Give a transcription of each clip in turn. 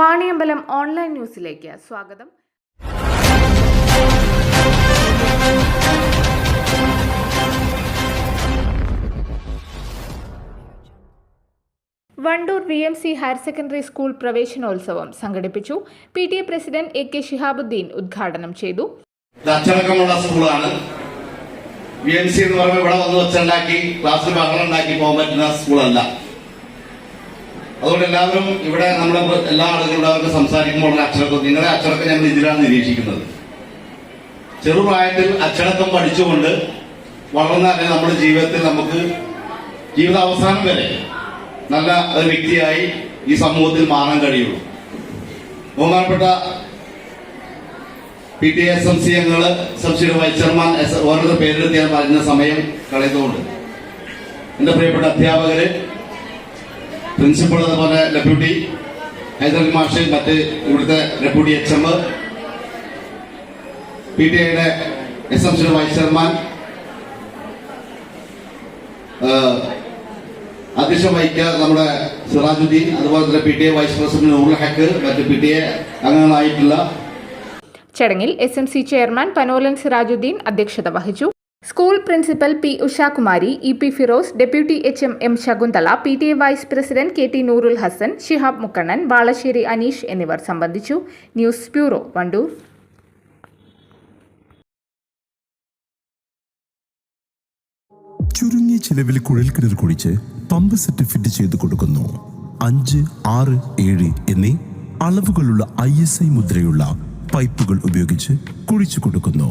Vaniyambalam online ന്യൂസിലേക്ക് സ്വാഗതം. Wandoor V M C higher secondary school പ്രവേശനോത്സവം സംഘടിപ്പിച്ചു. P T A president A K Shihabuddin ഉദ്ഘാടനം ചെയ്തു. അച്ചടക്കമുള്ള സ്കൂളാണ്. വി എം സി എന്ന് പറയുമ്പോൾ ഇവിടെ വന്ന് വെച്ചുണ്ടാക്കി ക്ലാസ്സിൽ ബഹളം ഉണ്ടാക്കി പോകാൻ പറ്റുന്ന സ്കൂളല്ല. അതുകൊണ്ട് എല്ലാവരും ഇവിടെ നമ്മുടെ എല്ലാ ആളുകളും അവർക്ക് സംസാരിക്കുമ്പോൾ അച്ചടക്കം നിങ്ങളുടെ അച്ചടക്കം ഞങ്ങൾ ഇതിലാണ് നിരീക്ഷിക്കുന്നത്. ചെറുപ്രായത്തിൽ അച്ചടക്കം പഠിച്ചുകൊണ്ട് വളർന്നാലേ നമ്മുടെ ജീവിതത്തിൽ നമുക്ക് ജീവിത അവസാനം വരെ നല്ല ഒരു വ്യക്തിയായി ഈ സമൂഹത്തിൽ മാറാൻ കഴിയുള്ളൂ. ബഹുമാനപ്പെട്ട P T S M C അംഗങ്ങൾ സബ്സിഡി വൈസ് ചെയർമാൻ ഓരോരുത്തർ പേരെടുത്ത് ഞാൻ പറയുന്ന സമയം കളയുന്നതുകൊണ്ട്. എന്റെ പ്രിയപ്പെട്ട അധ്യാപകര് പ്രിൻസിപ്പൾ അതുപോലെ ഡെപ്യൂട്ടി ഹൈദർ മാഷ് മറ്റ് ഇവിടുത്തെ deputy H M P T ഐയുടെ എസ് എം സിയുടെ വൈസ് ചെയർമാൻ അധ്യക്ഷം വഹിക്കുക നമ്മുടെ സിറാജുദ്ദീൻ അതുപോലെ തന്നെ P T A vice president Noorul Haq മറ്റ് പി ടി എ അംഗങ്ങളായിട്ടുള്ള ചടങ്ങിൽ S M C chairman Panolan Sirajuddin അധ്യക്ഷത വഹിച്ചു. School principal P Ushakumari E P Firoz deputy H M M Shakuntala P T A vice president K T Noorul Hassan Shihab Mukkannan Balassery Aneesh എന്നിവർ സംബന്ധിച്ചു. News bureau Wandoor. ചുരുങ്ങിയ ചിലവിൽ കുഴൽക്കിണർ കുഴിച്ച് pump set fit ചെയ്ത് കൊടുക്കുന്നു. അഞ്ച് ആറ് ഏഴ് എന്നീ അളവുകളുള്ള ഐ എസ് ഐ മുദ്രയുള്ള പൈപ്പുകൾ ഉപയോഗിച്ച് കുഴിച്ചു കൊടുക്കുന്നു.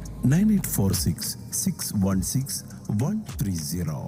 nine eight four six six one six one three zero